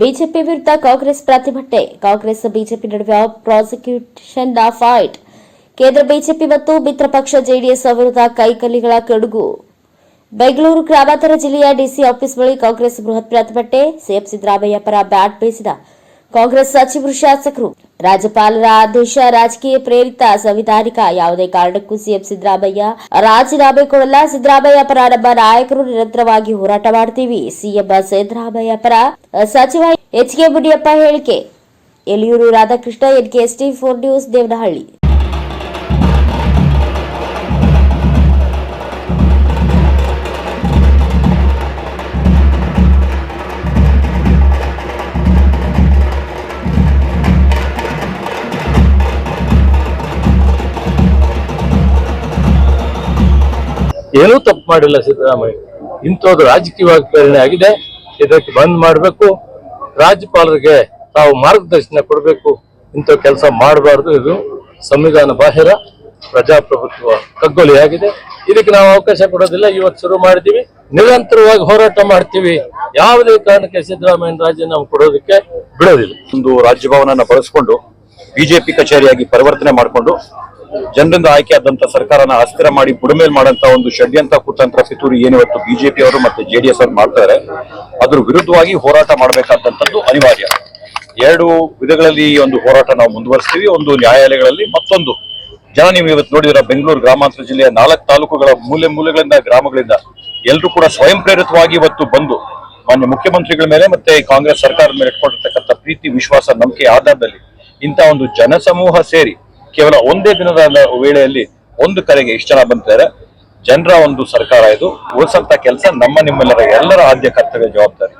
BJP ವಿರುದ್ಧ ಕಾಂಗ್ರೆಸ್ ಪ್ರತಿಭಟನೆ. Congress BJP ನಡುವೆ ಪ್ರಾಸಿಕ್ಯೂಷನ್ ಫೈಟ್. ಕೇಂದ್ರ ಬಿಜೆಪಿ ಮತ್ತು ಮಿತ್ರ ಪಕ್ಷ ಜೆಡಿಎಸ್ ವಿರುದ್ಧ ಕೈಕಲ್ಲಿಗಳ ಕಡುಗು. ಬೆಂಗಳೂರು ಗ್ರಾಮಾಂತರ ಜಿಲ್ಲೆಯ ಡಿಸಿ ಆಫೀಸ್ ಬಳಿ ಕಾಂಗ್ರೆಸ್ ಬೃಹತ್ ಪ್ರತಿಭಟನೆ. ಸಿಎಂ ಸಿದ್ದರಾಮಯ್ಯ ಪರ ಬ್ಯಾಟ್ ಬೀಸಿದ ಕಾಂಗ್ರೆಸ್ ಸಚಿವರು ಶಾಸಕರು. ರಾಜ್ಯಪಾಲರ ಆದೇಶ ರಾಜಕೀಯ ಪ್ರೇರಿತ ಸಂವಿಧಾನಿಕ ಯಾವುದೇ ಕಾರಣಕ್ಕೂ ಸಿಎಂ ಸಿದ್ದರಾಮಯ್ಯ, ರಾಜೀನಾಮೆ ಕೊಡಲ್ಲ, ಸಿದ್ದರಾಮಯ್ಯ ಪರ ನಮ್ಮ ನಾಯಕರು ನಿರಂತರವಾಗಿ ಹೋರಾಟ ಮಾಡ್ತೀವಿ. ಸಿಎಂ ಸಿದ್ದರಾಮಯ್ಯ ಪರ ಸಚಿವ ಎಚ್ ಕೆ ಮುನಿಯಪ್ಪ ಹೇಳಿಕೆ. Eliyur Radhakrishna NKST four news, Devanahalli. ಏನೂ ತಪ್ಪು ಮಾಡಿಲ್ಲ ಸಿದ್ದರಾಮಯ್ಯ. ಇಂಥದ್ದು ರಾಜಕೀಯವಾಗಿ ಪ್ರೇರಣೆ ಆಗಿದೆ. ಇದಕ್ಕೆ ಬಂದ್ ಮಾಡಬೇಕು. ರಾಜ್ಯಪಾಲರಿಗೆ ತಾವು ಮಾರ್ಗದರ್ಶನ ಕೊಡಬೇಕು. ಇಂಥ ಕೆಲಸ ಮಾಡಬಾರ್ದು. ಇದು ಸಂವಿಧಾನ ಬಾಹಿರ, ಪ್ರಜಾಪ್ರಭುತ್ವ ಕಗ್ಗೊಲೆಯಾಗಿದೆ. ಇದಕ್ಕೆ ನಾವು ಅವಕಾಶ ಕೊಡೋದಿಲ್ಲ. ಇವತ್ತು ಶುರು ಮಾಡಿದ್ದೀವಿ. ನಿರಂತರವಾಗಿ ಹೋರಾಟ ಮಾಡ್ತೀವಿ. ಯಾವುದೇ ಕಾರಣಕ್ಕೆ ಸಿದ್ದರಾಮಯ್ಯ ರಾಜೀನಾಮೆ ಕೊಡೋದಕ್ಕೆ ಬಿಡೋದಿಲ್ಲ. ಒಂದು ರಾಜ್ಯಭವನನ್ನ ಬಳಸಿಕೊಂಡು ಬಿಜೆಪಿ ಕಚೇರಿಯಾಗಿ ಪರಿವರ್ತನೆ ಮಾಡಿಕೊಂಡು ಜನರಿಂದ ಆಯ್ಕೆ ಆದಂತಹ ಸರ್ಕಾರನ ಅಸ್ಥಿರ ಮಾಡಿ ಬುಡಮೇಲ್ ಮಾಡಂತ ಒಂದು ಷಡ್ಯಂತ್ರ ಕುತಂತ್ರ ಪಿತೂರಿ ಏನಿವತ್ತು ಬಿಜೆಪಿ ಅವರು ಮತ್ತೆ ಜೆಡಿಎಸ್ ಅವರು ಮಾಡ್ತಾರೆ, ಅದ್ರ ವಿರುದ್ಧವಾಗಿ ಹೋರಾಟ ಮಾಡಬೇಕಾದಂತದ್ದು ಅನಿವಾರ್ಯ. ಎರಡು ವಿಧಗಳಲ್ಲಿ ಈ ಒಂದು ಹೋರಾಟ ನಾವು ಮುಂದುವರಿಸ್ತೀವಿ. ಒಂದು ನ್ಯಾಯಾಲಯಗಳಲ್ಲಿ, ಮತ್ತೊಂದು ಜನ ನೀವು ಇವತ್ತು ನೋಡಿದಿರ ಬೆಂಗಳೂರು ಗ್ರಾಮಾಂತರ ಜಿಲ್ಲೆಯ ನಾಲ್ಕು ತಾಲೂಕುಗಳ ಮೂಲೆ ಮೂಲೆಗಳಿಂದ ಗ್ರಾಮಗಳಿಂದ ಎಲ್ಲರೂ ಕೂಡ ಸ್ವಯಂ ಪ್ರೇರಿತವಾಗಿ ಇವತ್ತು ಬಂದು ಮಾನ್ಯ ಮುಖ್ಯಮಂತ್ರಿಗಳ ಮೇಲೆ ಮತ್ತೆ ಕಾಂಗ್ರೆಸ್ ಸರ್ಕಾರದ ಮೇಲೆ ಇಟ್ಕೊಂಡಿರ್ತಕ್ಕಂಥ ಪ್ರೀತಿ, ವಿಶ್ವಾಸ, ನಂಬಿಕೆ ಆಧಾರದಲ್ಲಿ ಇಂಥ ಒಂದು ಜನಸಮೂಹ ಸೇರಿ ಕೇವಲ ಒಂದೇ ದಿನದ ವೇಳೆಯಲ್ಲಿ ಒಂದು ಕರೆಗೆ ಇಷ್ಟು ಜನ ಬಂದಿದ್ದಾರೆ. ಜನರ ಒಂದು ಸರ್ಕಾರ ಇದು. ಉಳಿಸಂತ ಕೆಲಸ ನಮ್ಮ ನಿಮ್ಮೆಲ್ಲರ ಎಲ್ಲರ ಆದ್ಯ ಕರ್ತವ್ಯ ಜವಾಬ್ದಾರಿ.